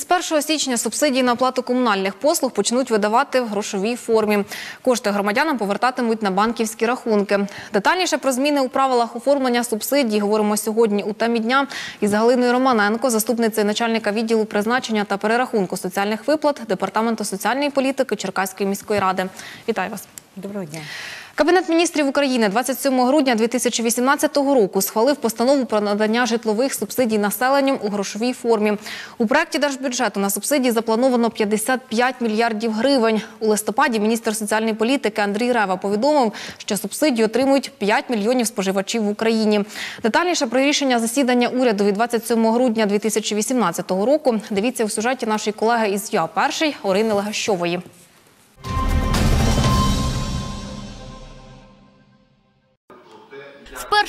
Із 1 січня субсидії на оплату комунальних послуг почнуть видавати в грошовій формі. Кошти громадянам повертатимуть на банківські рахунки. Детальніше про зміни у правилах оформлення субсидій говоримо сьогодні у темі дня із Галиною Романенко, заступницею начальника відділу призначення та перерахунку соціальних виплат департаменту соціальної політики Черкаської міської ради. Вітаю вас. Доброго дня. Кабінет міністрів України 27 грудня 2018 року схвалив постанову про надання житлових субсидій населенням у грошовій формі. У проєкті держбюджету на субсидії заплановано 55 мільярдів гривень. У листопаді міністр соціальної політики Андрій Рева повідомив, що субсидії отримують 5 мільйонів споживачів в Україні. Детальніше про рішення засідання уряду від 27 грудня 2018 року дивіться у сюжеті нашої колеги із ЮА Перший Орини Легащової.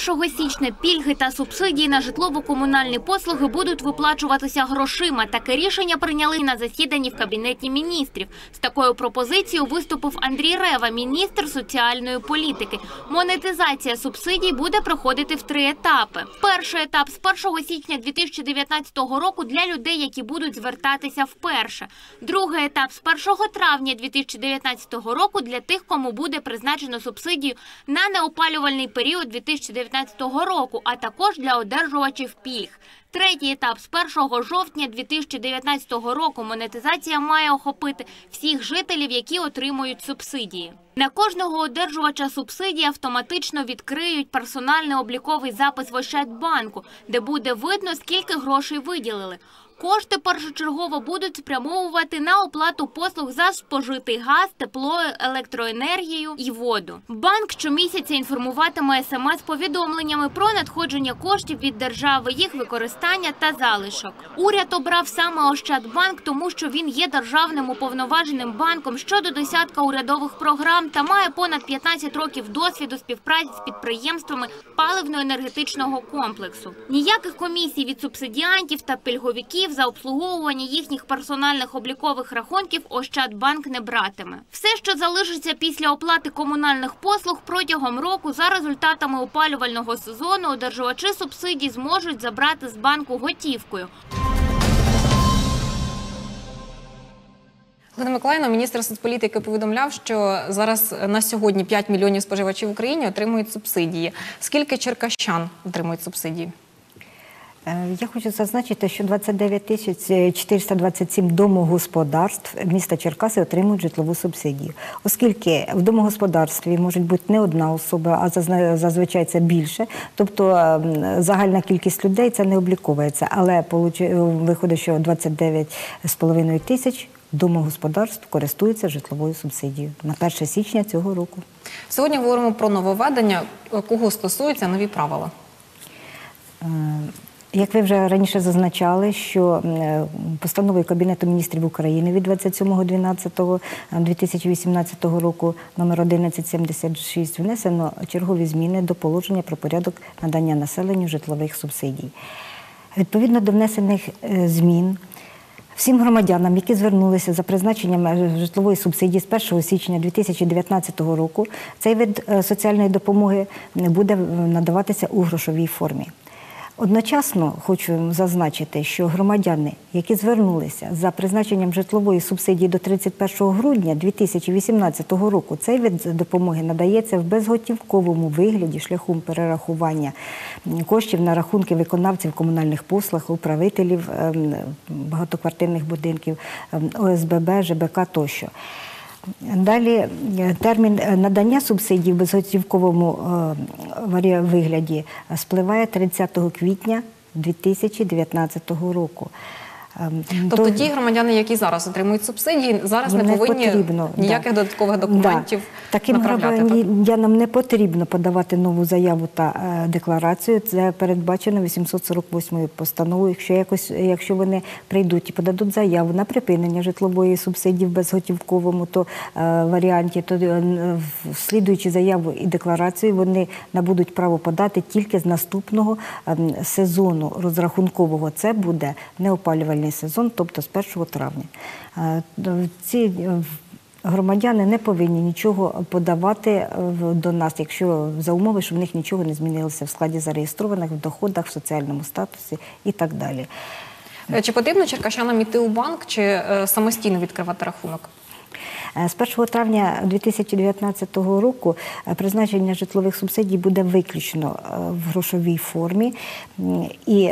1 січня пільги та субсидії на житлово-комунальні послуги будуть виплачуватися грошима. Таке рішення прийняли на засіданні в Кабінеті міністрів. З такою пропозицією виступив Андрій Рева, міністр соціальної політики. Монетизація субсидій буде проходити в три етапи. Перший етап з 1 січня 2019 року для людей, які будуть звертатися вперше. Другий етап з 1 травня 2019 року для тих, кому буде призначено субсидію на неопалювальний період 2019 року, а також для одержувачів пільг. Третій етап з 1 жовтня 2019 року монетизація має охопити всіх жителів, які отримують субсидії. На кожного одержувача субсидії автоматично відкриють персональний обліковий запис в Ощадбанку, де буде видно, скільки грошей виділили. Кошти першочергово будуть спрямовувати на оплату послуг за спожитий газ, тепло, електроенергію і воду. Банк щомісяця інформуватиме смс-повідомленнями про надходження коштів від держави, їх використання та залишок. Уряд обрав саме Ощадбанк, тому що він є державним уповноваженим банком щодо десятка урядових програм та має понад 15 років досвіду співпраці з підприємствами паливно-енергетичного комплексу. Ніяких комісій від субсидіантів та пільговиків за обслуговування їхніх персональних облікових рахунків Ощадбанк не братиме. Все, що залишиться після оплати комунальних послуг протягом року, за результатами опалювального сезону, одержувачі субсидій зможуть забрати з банку готівкою. Галина Миколаївна, міністр соцполітики, повідомляв, що зараз на сьогодні 5 мільйонів споживачів в Україні отримують субсидії. Скільки черкащан отримують субсидії? Е, Я хочу зазначити, що 29 тисяч 427 домогосподарств міста Черкаси отримують житлову субсидію. Оскільки в домогосподарстві може бути не одна особа, а зазвичай це більше, тобто ем, загальна кількість людей це не обліковується. Але виходить, що 29,5 тисяч домогосподарств користуються житловою субсидією на 1 січня цього року. Сьогодні говоримо про нововведення, кого стосуються нові правила. Як ви вже раніше зазначали, що е, постановою Кабінету міністрів України від 27.12.2018 року номер 1176 внесено чергові зміни до положення про порядок надання населенню житлових субсидій. Відповідно до внесених е, змін. Всім громадянам, які звернулися за призначенням е, житлової субсидії з 1 січня 2019 року, цей вид соціальної допомоги буде надаватися у грошовій формі. Одночасно хочу зазначити, що громадяни, які звернулися за призначенням житлової субсидії до 31 грудня 2018 року, цей вид допомоги надається в безготівковому вигляді шляхом перерахування коштів на рахунки виконавців комунальних послуг, управителів ем, багатоквартирних будинків, ем, ОСББ, ЖБК тощо. Далі е, термін е, надання субсидій в безготівковому е, вигляді спливає 30 квітня 2019 року. Ем, Тобто до- ті громадяни, які зараз отримують субсидії, зараз не повинні потрібно, ніяких да. додаткових документів Да. Таким громадянам не потрібно подавати нову заяву та е, декларацію. Це передбачено 848 постановою. Якщо якось, якщо вони прийдуть і подадуть заяву на припинення житлової субсидії в безготівковому то е, варіанті, то е, слідуючи заяву і декларацію, вони набудуть право подати тільки з наступного ем, сезону розрахункового. Це буде неопалювальний сезон, тобто з 1 травня. Е, Ці е, громадяни не повинні нічого подавати е, до нас, якщо за умови, що в них нічого не змінилося в складі зареєстрованих, в доходах, в соціальному статусі і так далі. Чи потрібно черкащанам іти у банк, чи самостійно відкривати рахунок? Е, З 1 травня 2019 року е, призначення житлових субсидій буде виключно е, в грошовій формі, і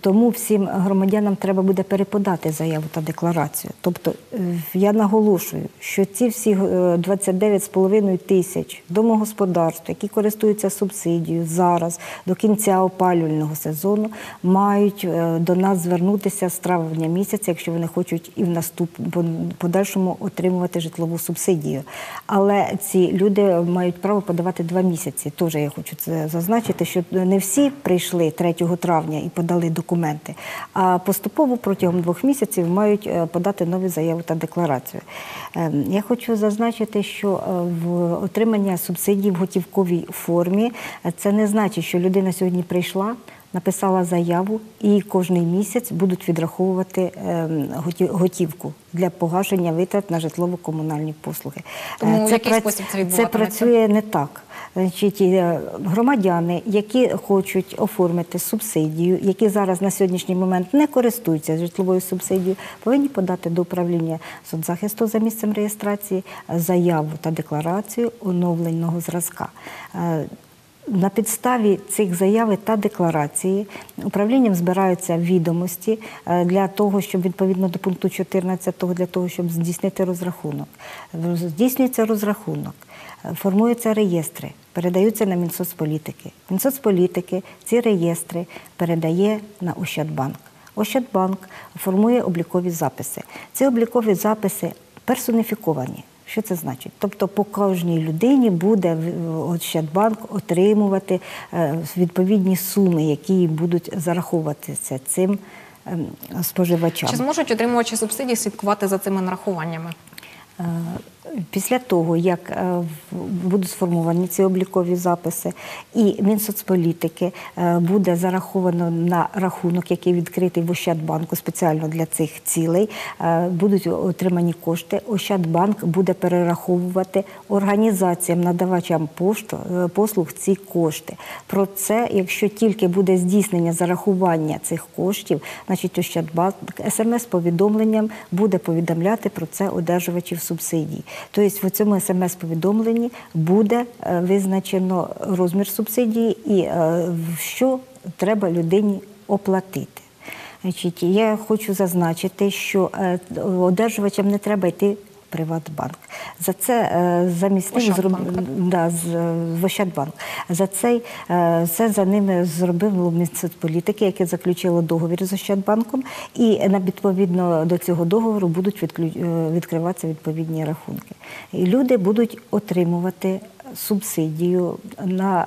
тому всім громадянам треба буде переподати заяву та декларацію. Тобто я наголошую, що ці всі е, 29,5 тисяч домогосподарств, які користуються субсидією зараз до кінця опалювального сезону, мають до нас звернутися з травня місяця, якщо вони хочуть і в наступ подальшому отримувати житлову субсидію. Але ці люди мають право подавати два місяці. Теж я хочу це зазначити, що не всі прийшли 3 травня і подали документи, а поступово протягом двох місяців мають е, подати нові заяву та декларацію. Е, Я хочу зазначити, що е, в отримання субсидій в готівковій формі е, це не значить, що людина сьогодні прийшла. Написала заяву і кожний місяць будуть відраховувати ем, готівку для погашення витрат на житлово-комунальні послуги. Тому Е, в який спосіб це Це працює не так. Значить, е, громадяни, які хочуть оформити субсидію, які зараз на сьогоднішній момент не користуються житловою субсидією, повинні подати до управління соцзахисту за місцем реєстрації заяву та декларацію оновленого зразка. На підставі цих заяви та декларації управлінням збираються відомості е, для того, щоб відповідно до пункту 14, для того, щоб здійснити розрахунок. Здійснюється розрахунок, е, формуються реєстри, передаються на Мінсоцполітики. Мінсоцполітики ці реєстри передає на Ощадбанк. Ощадбанк формує облікові записи. Ці облікові записи персоніфіковані. Що це значить? Тобто по кожній людині буде Ощадбанк отримувати е, відповідні суми, які будуть зараховуватися цим ем, споживачам. Чи зможуть отримувачі субсидій слідкувати за цими нарахуваннями? Після того, як е, будуть сформовані ці облікові записи, і Мінсоцполітики е, буде зараховано на рахунок, який відкритий в Ощадбанку спеціально для цих цілей, е, будуть отримані кошти. Ощадбанк буде перераховувати організаціям, надавачам пошту, послуг ці кошти. Про це, якщо тільки буде здійснення зарахування цих коштів, значить Ощадбанк смс-повідомленням буде повідомляти про це одержувачів субсидій. Тобто в цьому смс-повідомленні буде е, визначено розмір субсидії і що треба людині оплатити. Я хочу зазначити, що е, одержувачам не треба йти Приватбанк. За це е, замість ним зроб... Да, з, Ощадбанк. За цей, це за ними зробив Мінсоцполітики, яке заключило договір з Ощадбанком, і на відповідно до цього договору будуть е, відкриватися відповідні рахунки. І люди будуть отримувати субсидію на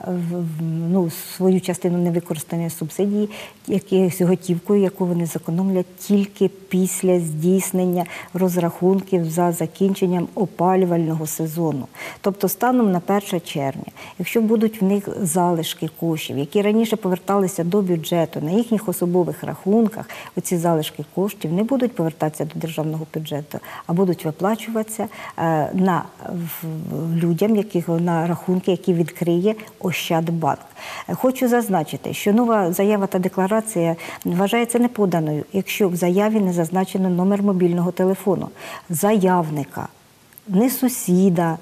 ну, свою частину невикористаної субсидії, якісь готівкою, яку вони зекономлять тільки після здійснення розрахунків за закінченням опалювального сезону. Тобто станом на 1 червня, якщо будуть в них залишки коштів, які раніше поверталися до бюджету на їхніх особових рахунках, оці залишки коштів не будуть повертатися до державного бюджету, а будуть виплачуватися е, на людям, яких на рахунки, які відкриє Ощадбанк. Хочу зазначити, що нова заява та декларація вважається неподаною, якщо в заяві не зазначено номер мобільного телефону заявника, не сусіда.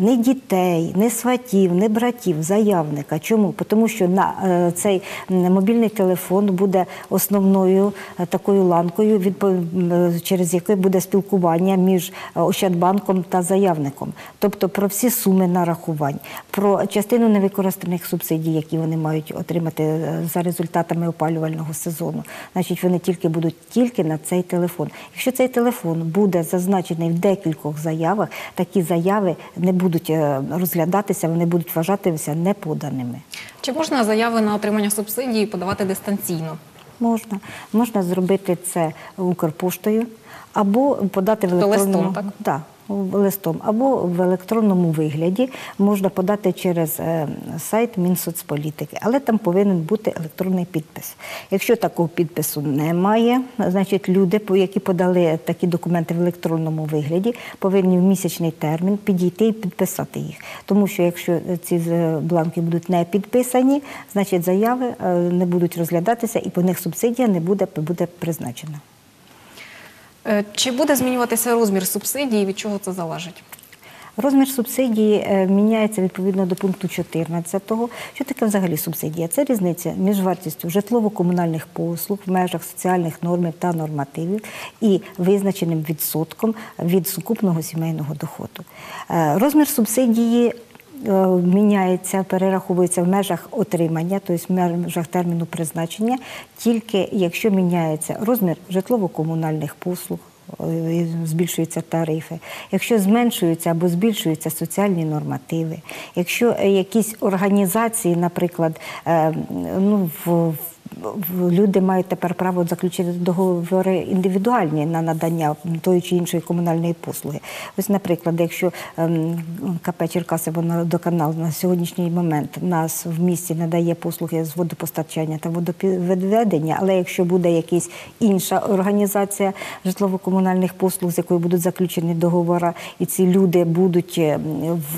Ні дітей, ні сватів, ні братів, заявника. Чому? Тому що на е, цей мобільний телефон буде основною е, такою ланкою, відпо- через яке буде спілкування між е, Ощадбанком та заявником. Тобто про всі суми нарахувань, про частину невикористаних субсидій, які вони мають отримати е, за результатами опалювального сезону. Значить, вони тільки будуть тільки на цей телефон. Якщо цей телефон буде зазначений в декількох заявах, такі заяви не будуть е, розглядатися, вони будуть вважатися неподаними. Чи можна заяви на отримання субсидії подавати дистанційно? Можна, можна зробити це Укрпоштою або подати в Тобто електронному листом, так? Да, листом або в електронному вигляді можна подати через е, сайт Мінсоцполітики, але там повинен бути електронний підпис. Якщо такого підпису немає, значить люди, які подали такі документи в електронному вигляді, повинні в місячний термін підійти і підписати їх. Тому що якщо ці е, бланки будуть не підписані, значить заяви е, не будуть розглядатися і по них субсидія не буде, буде призначена. Е, Чи буде змінюватися розмір субсидії? Від чого це залежить? Розмір субсидії е, міняється відповідно до пункту 14. Що таке взагалі субсидія? Це різниця між вартістю житлово-комунальних послуг в межах соціальних норм та нормативів і визначеним відсотком від сукупного сімейного доходу. Е, Розмір субсидії міняється, перераховується в межах отримання, тобто в межах терміну призначення, тільки якщо міняється розмір житлово-комунальних послуг, е, збільшуються тарифи, якщо зменшуються або збільшуються соціальні нормативи, якщо е, якісь організації, наприклад, е, ну, в- люди мають тепер право заключити договори індивідуальні на надання тої чи іншої комунальної послуги. Ось, наприклад, якщо ем, КП Черкаси водоканал на сьогоднішній момент нас в місті надає послуги з водопостачання та водовідведення, але якщо буде якась інша організація житлово-комунальних послуг, з якою будуть заключені договори, і ці люди будуть е,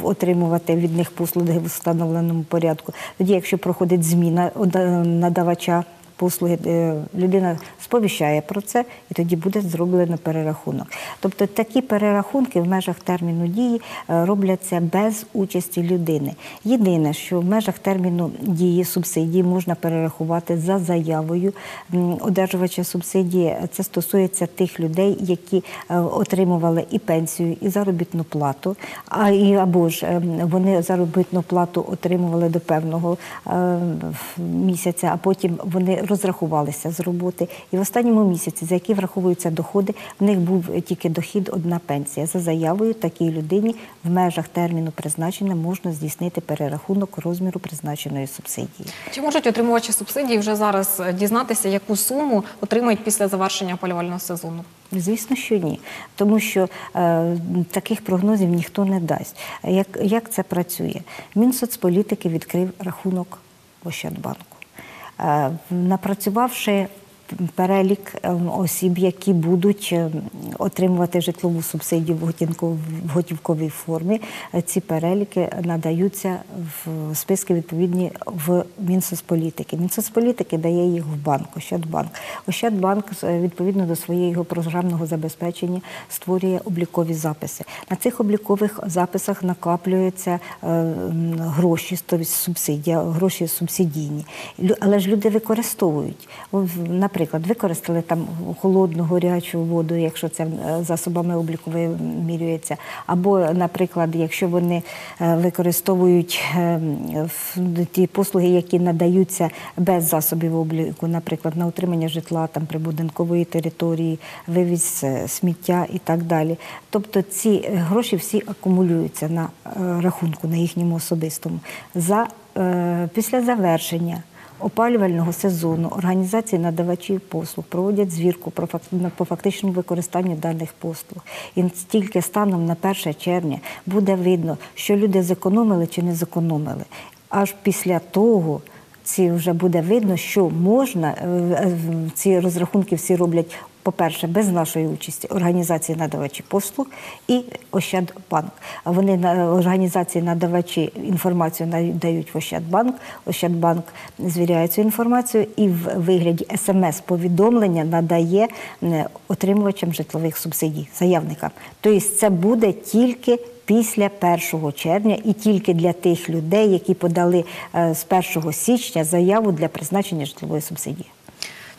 отримувати від них послуги в встановленому порядку, тоді, якщо проходить зміна надавача послуги, е, людина сповіщає про це, і тоді буде зроблено перерахунок. Тобто такі перерахунки в межах терміну дії е, робляться без участі людини. Єдине, що в межах терміну дії субсидії можна перерахувати за заявою одержувача субсидії. Це стосується тих людей, які е, отримували і пенсію, і заробітну плату, або ж е, вони заробітну плату отримували до певного місяця, а потім вони розрахувалися з роботи. І в останньому місяці, за які враховуються доходи, в них був тільки дохід одна пенсія. За заявою такій людині в межах терміну призначення можна здійснити перерахунок розміру призначеної субсидії. Чи можуть отримувачі субсидії вже зараз е, дізнатися, яку суму отримають після завершення опалювального сезону? Звісно, що ні, тому що е, таких прогнозів ніхто не дасть. Як, як це працює? Мінсоцполітики відкрив рахунок в Ощадбанку. Е, напрацювавши перелік е, осіб, які будуть е, отримувати житлову субсидію в готівковій, формі, е, ці переліки надаються в списки відповідні в Мінсоцполітики. Мінсоцполітики дає їх в банк, Ощадбанк. Ощадбанк відповідно до своєго програмного забезпечення створює облікові записи. На цих облікових записах накаплюються гроші, субсидія, гроші субсидійні. Але ж люди використовують. В- Наприклад, використали там холодну, гарячу воду, якщо це е, засобами обліку вимірюється. Або, наприклад, якщо вони е, використовують е, ті послуги, які надаються без засобів обліку, наприклад, на утримання житла, там прибудинкової території, вивіз сміття і так далі. Тобто ці гроші всі акумулюються на рахунку, на їхньому особистому. За, після завершення опалювального сезону організації надавачів послуг проводять звірку по фактичному використанню даних послуг. І тільки станом на 1 червня буде видно, що люди зекономили чи не зекономили. Аж після того ці вже буде видно, що можна е, е, ці розрахунки всі роблять. По-перше, без нашої участі організації надавачі послуг і Ощадбанк. Вони на організації надавачі інформацію надають в Ощадбанк. Ощадбанк звіряє цю інформацію і в вигляді смс-повідомлення надає е, отримувачам житлових субсидій, заявникам. Тобто це буде тільки після 1 червня і тільки для тих людей, які подали е, з 1 січня заяву для призначення житлової субсидії.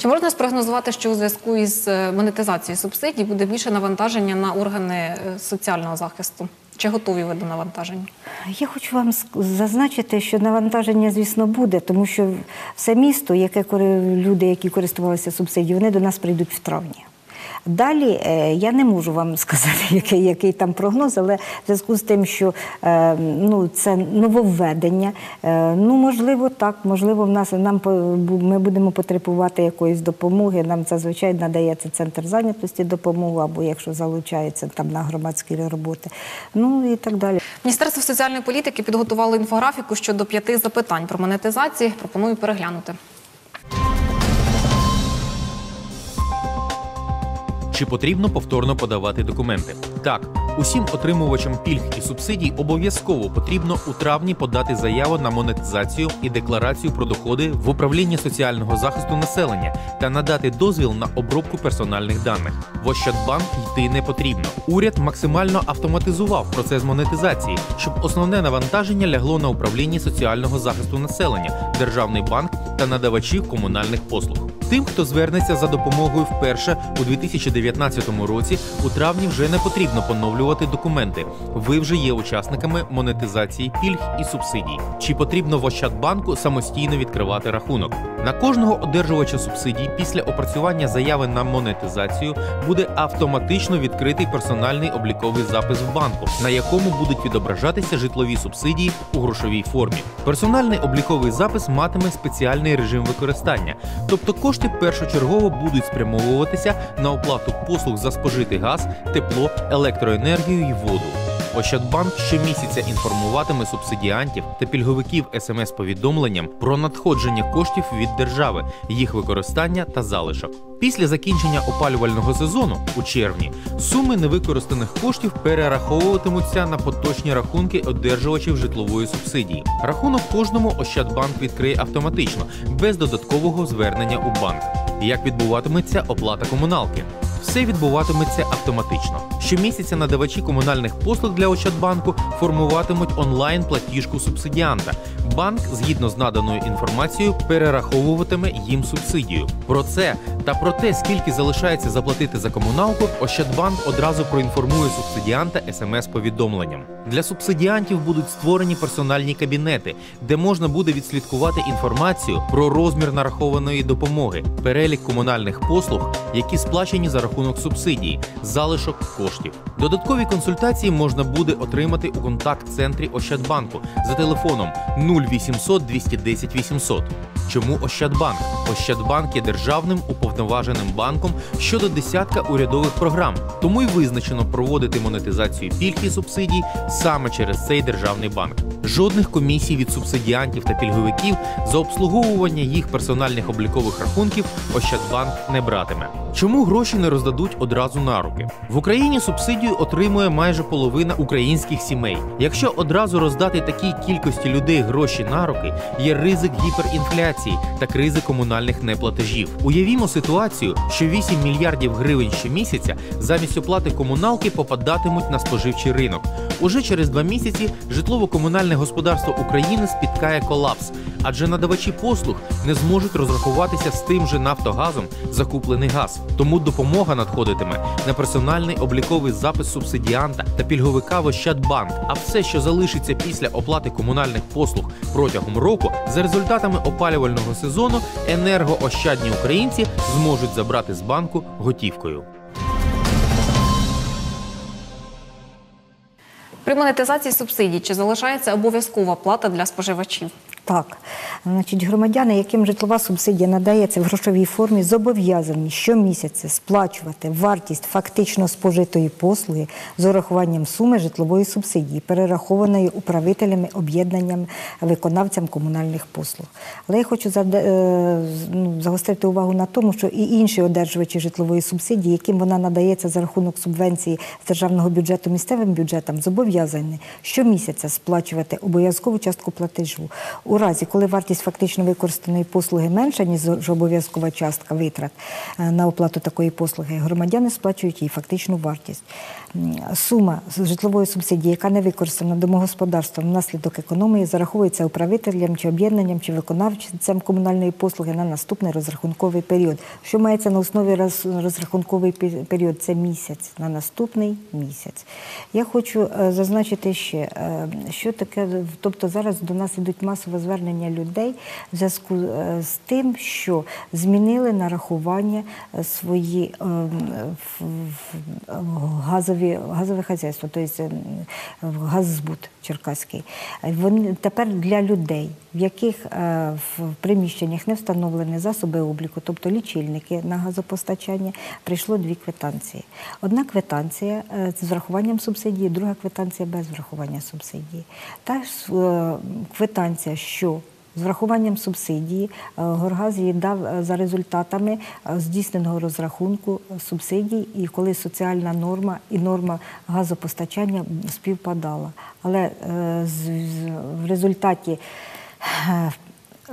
Чи можна спрогнозувати, що у зв'язку із е, монетизацією субсидій буде більше навантаження на органи е, соціального захисту? Чи готові ви до навантаження? Я хочу вам зазначити, що навантаження, звісно, буде, тому що все місто, яке люди, які користувалися субсидією, вони до нас прийдуть в травні. Далі е, я не можу вам сказати, який, який там прогноз, але в зв'язку з тим, що е, ну, це нововведення, е, ну можливо, так, можливо, в нас нам ми будемо потребувати якоїсь допомоги. Нам зазвичай надається центр зайнятості допомогу, або якщо залучається там на громадські роботи, ну і так далі. Міністерство соціальної політики підготувало інфографіку щодо п'яти запитань про монетизації. Пропоную переглянути. Чи потрібно повторно подавати документи? Так, усім отримувачам пільг і субсидій обов'язково потрібно у травні подати заяву на монетизацію і декларацію про доходи в управління соціального захисту населення та надати дозвіл на обробку персональних даних. В Ощадбанк йти не потрібно. Уряд максимально автоматизував процес монетизації, щоб основне навантаження лягло на управління соціального захисту населення, державний банк та надавачів комунальних послуг. Тим, хто звернеться за допомогою вперше у 2019 році, у травні вже не потрібно поновлювати документи. Ви вже є учасниками монетизації пільг і субсидій. Чи потрібно в Ощадбанку самостійно відкривати рахунок? На кожного одержувача субсидій після опрацювання заяви на монетизацію буде автоматично відкритий персональний обліковий запис в банку, на якому будуть відображатися житлові субсидії у грошовій формі. Персональний обліковий запис матиме спеціальний режим використання, тобто кошти першочергово будуть спрямовуватися на оплату послуг за спожитий газ, тепло, електроенергію і воду. Ощадбанк щомісяця інформуватиме субсидіантів та пільговиків смс-повідомленням про надходження коштів від держави, їх використання та залишок. Після закінчення опалювального сезону у червні суми невикористаних коштів перераховуватимуться на поточні рахунки одержувачів житлової субсидії. Рахунок кожному Ощадбанк відкриє автоматично, без додаткового звернення у банк. Як відбуватиметься оплата комуналки? Все відбуватиметься автоматично. Щомісяця надавачі комунальних послуг для Ощадбанку формуватимуть онлайн платіжку субсидіанта. Банк, згідно з наданою інформацією, перераховуватиме їм субсидію. Про це та про те, скільки залишається заплатити за комуналку, Ощадбанк одразу проінформує субсидіанта смс-повідомленням. Для субсидіантів будуть створені персональні кабінети, де можна буде відслідкувати інформацію про розмір нарахованої допомоги, перелік комунальних послуг, які сплачені за рахунок субсидії, залишок коштів. Додаткові консультації можна буде отримати у контакт-центрі Ощадбанку за телефоном 0800 210 800. Чому Ощадбанк? Ощадбанк є державним уповноваженим банком щодо десятка урядових програм, тому й визначено проводити монетизацію пільг і субсидій саме через цей державний банк. Жодних комісій від субсидіантів та пільговиків за обслуговування їх персональних облікових рахунків Ощадбанк не братиме. Чому гроші не роздадуть одразу на руки? В Україні субсидію отримує майже половина українських сімей. Якщо одразу роздати такій кількості людей гроші на руки, є ризик гіперінфляції та кризи комунальних неплатежів. Уявімо ситуацію, що 8 мільярдів гривень щомісяця замість оплати комуналки попадатимуть на споживчий ринок. Уже через два місяці житлово-комунальне господарство України спіткає колапс, адже надавачі послуг не зможуть розрахуватися з тим же Нафтогазом закуплений газ. Тому допомога надходитиме на персональний обліковий запис субсидіанта та пільговика в Ощадбанк. А все, що залишиться після оплати комунальних послуг протягом року, за результатами опалювального сезону енергоощадні українці зможуть забрати з банку готівкою. При монетизації субсидій чи залишається обов'язкова плата для споживачів? Так, значить, громадяни, яким житлова субсидія надається в грошовій формі, зобов'язані щомісяця сплачувати вартість фактично спожитої послуги з урахуванням суми житлової субсидії, перерахованої управителями, об'єднанням, виконавцям комунальних послуг. Але я хочу е, ну, загострити увагу на тому, що і інші одержувачі житлової субсидії, яким вона надається за рахунок субвенції з державного бюджету місцевим бюджетам, зобов'язані щомісяця сплачувати обов'язкову частку платежу. Разі, коли вартість фактично використаної послуги менша, ніж обов'язкова частка витрат е, на оплату такої послуги, громадяни сплачують її фактичну вартість. Сума житлової субсидії, яка не використана домогосподарством внаслідок економії, зараховується управителям чи об'єднанням чи виконавцям комунальної послуги на наступний розрахунковий період. Що мається на основі розрахунковий період? Це місяць на наступний місяць. Я хочу е, зазначити ще, е, що таке, тобто зараз до нас ідуть масове звернення людей в зв'язку е, з тим, що змінили нарахування свої е, в- в- газові, газове хазяйство, тобто газзбут черкаський. Вони тепер для людей, в яких е, в приміщеннях не встановлені засоби обліку, тобто лічильники на газопостачання, прийшло дві квитанції. Одна квитанція е, з врахуванням субсидії, друга квитанція без врахування субсидії. Та квитанція, що з врахуванням субсидії е, Горгаз їй дав е, за результатами е, здійсненого розрахунку субсидій, і коли соціальна норма і норма газопостачання співпадала. Але в результаті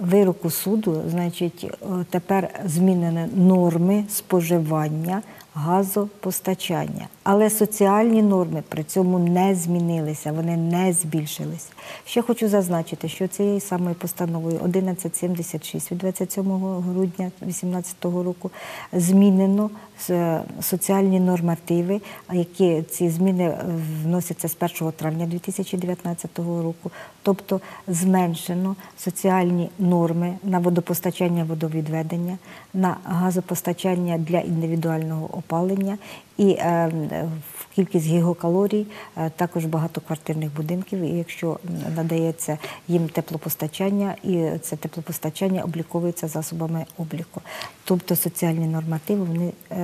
вироку суду, значить, тепер змінені норми споживання газопостачання. Але соціальні норми при цьому не змінилися, вони не збільшились. Ще хочу зазначити, що цією самою постановою 1176 від 27 грудня 2018 року змінено е, соціальні нормативи, які ці зміни е, вносяться з 1 травня 2019 року. Тобто зменшено соціальні норми на водопостачання, водовідведення, на газопостачання для індивідуального опалення і е, в кількість гігакалорій е, також багатоквартирних будинків. І якщо надається їм теплопостачання, і це теплопостачання обліковується засобами обліку. Тобто соціальні нормативи вони е,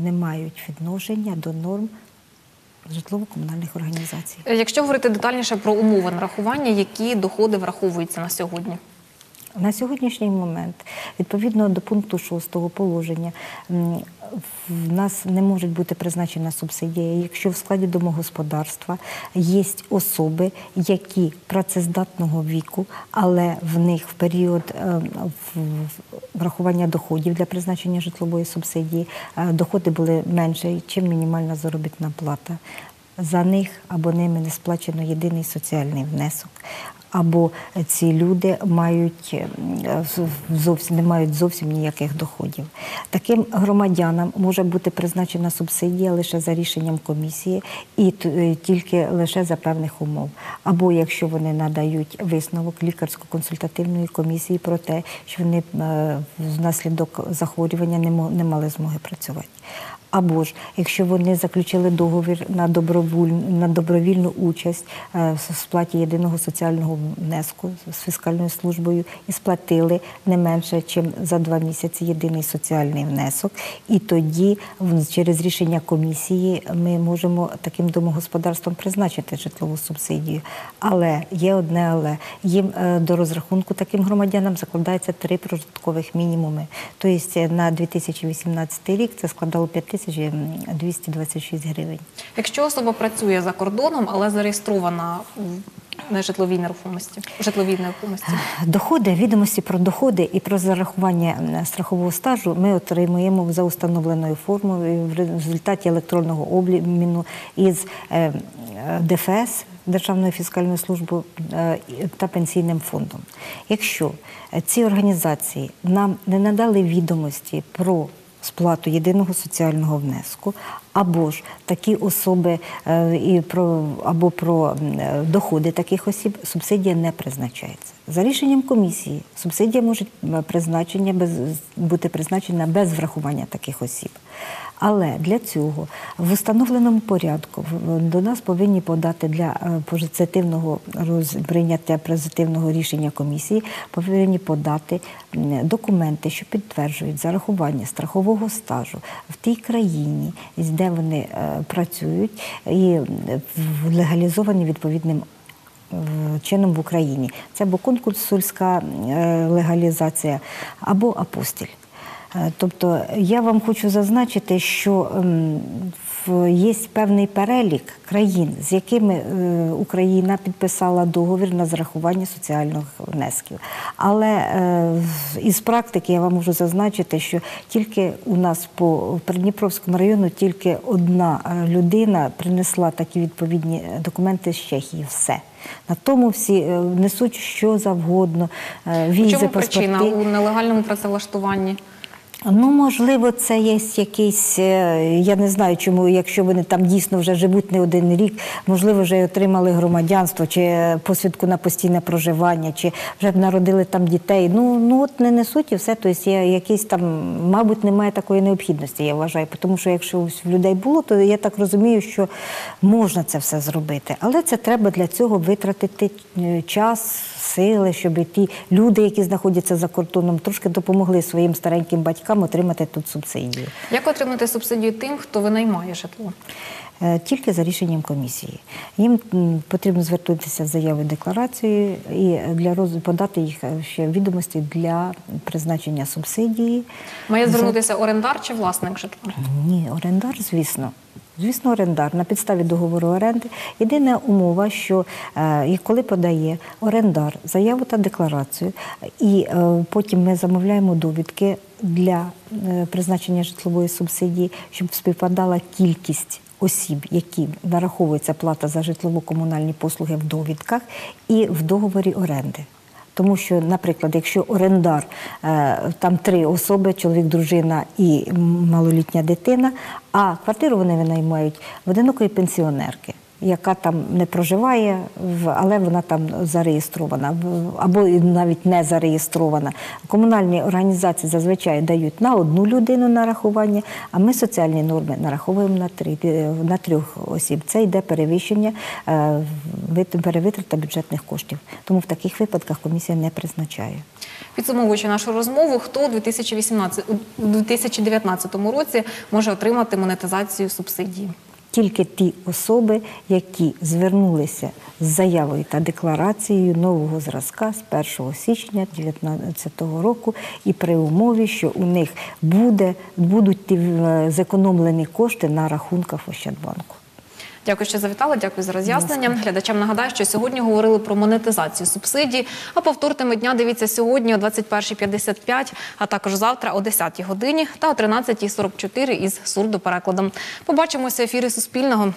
не мають відношення до норм житлово-комунальних організацій. Е, Якщо говорити детальніше про умови нарахування, які доходи враховуються на сьогодні? На сьогоднішній момент, відповідно до пункту 6 положення, в нас не може бути призначена субсидія, якщо в складі домогосподарства є особи, які працездатного віку, але в них в період е, врахування доходів для призначення житлової субсидії е, доходи були менше, ніж мінімальна заробітна плата. За них або ними не сплачено єдиний соціальний внесок або ці люди мають е, зовсім не мають зовсім ніяких доходів. Таким громадянам може бути призначена субсидія лише за рішенням комісії і е, тільки лише за певних умов. Або якщо вони надають висновок лікарсько-консультативної комісії про те, що вони е, внаслідок захворювання не мали змоги працювати. Або ж якщо вони заключили договір на добровільну, на добровільну участь е, в сплаті єдиного соціального внеску з фіскальною службою і сплатили не менше, ніж за два місяці єдиний соціальний внесок, і тоді через рішення комісії ми можемо таким домогосподарствам призначити житлову субсидію. Але є одне, але їм е, до розрахунку таким громадянам закладається три прожиткових мінімуми. Тобто е, на 2018 рік це складало 5226 гривень. Якщо особа працює за кордоном, але зареєстрована в нежитловій нерухомості, житловій нерухомості, Доходи, відомості про доходи і про зарахування страхового стажу ми отримуємо за установленою формою в результаті електронного обміну із е, ДФС. Державною фіскальною службою е, та пенсійним фондом. Якщо е, ці організації нам не надали відомості про сплату єдиного соціального внеску, або ж такі особи е, і про або про е, доходи таких осіб, субсидія не призначається. За рішенням комісії субсидія може призначення без бути призначена без врахування таких осіб. Але для цього в установленому порядку до нас повинні подати для е, позитивного прийняття позитивного рішення комісії, повинні подати документи, що підтверджують зарахування страхового стажу в тій країні, де вони е, працюють, і легалізовані відповідним чином в Україні. Це або консульська е, легалізація, або апостіль. Е, Тобто я вам хочу зазначити, що ем, є певний перелік країн, з якими е, Україна підписала договір на зарахування соціальних внесків. Але е, із практики я вам можу зазначити, що тільки у нас по Придніпровському району тільки одна людина принесла такі відповідні документи з Чехії. Все. На тому всі несуть що завгодно, візи, чому причина у нелегальному працевлаштуванні? Ну, можливо, це є якийсь, е, я не знаю, чому, якщо вони там дійсно вже живуть не один рік, можливо, вже отримали громадянство, чи посвідку на постійне проживання, чи вже б народили там дітей. Ну, ну от не несуть і все. Тобто є якийсь там, мабуть, немає такої необхідності, я вважаю. Тому що якщо в людей було, то я так розумію, що можна це все зробити. Але це треба для цього витратити е, час, сили, щоб і ті люди, які знаходяться за кордоном, трошки допомогли своїм стареньким батькам отримати тут субсидію. Як отримати субсидію тим, хто винаймає житло? Е, Тільки за рішенням комісії. Їм потрібно звернутися з заявою декларацією і для роз... подати їх е, ще відомості для призначення субсидії. Має звернутися орендар чи власник житла? Ні, орендар, звісно. Звісно, орендар на підставі договору оренди. Єдина умова, що е, коли подає орендар заяву та декларацію, і е, потім ми замовляємо довідки для е, призначення житлової субсидії, щоб співпадала кількість осіб, які нараховується плата за житлово-комунальні послуги в довідках і в договорі оренди. Тому що, наприклад, якщо орендар е, там три особи, чоловік, дружина і малолітня дитина, а квартиру вони винаймають в одинокої пенсіонерки, яка там не проживає, але вона там зареєстрована, або навіть не зареєстрована. Комунальні організації зазвичай дають на одну людину нарахування, а ми соціальні норми нараховуємо на три е, на трьох осіб. Це йде перевищення е, вит- перевитрата бюджетних коштів. Тому в таких випадках комісія не призначає. Підсумовуючи нашу розмову, хто у 2018, у 2019 році може отримати монетизацію субсидії? Тільки ті особи, які звернулися з заявою та декларацією нового зразка з 1 січня 2019 року, і при умові, що у них буде, будуть е, зекономлені кошти на рахунках Ощадбанку. Дякую, що завітали. Дякую за роз'яснення. Глядачам нагадаю, що сьогодні говорили про монетизацію субсидій. А повтор теми дня дивіться сьогодні о 21.55, а також завтра о 10 годині та о 13.44 із сурдоперекладом. Побачимося в ефірі Суспільного.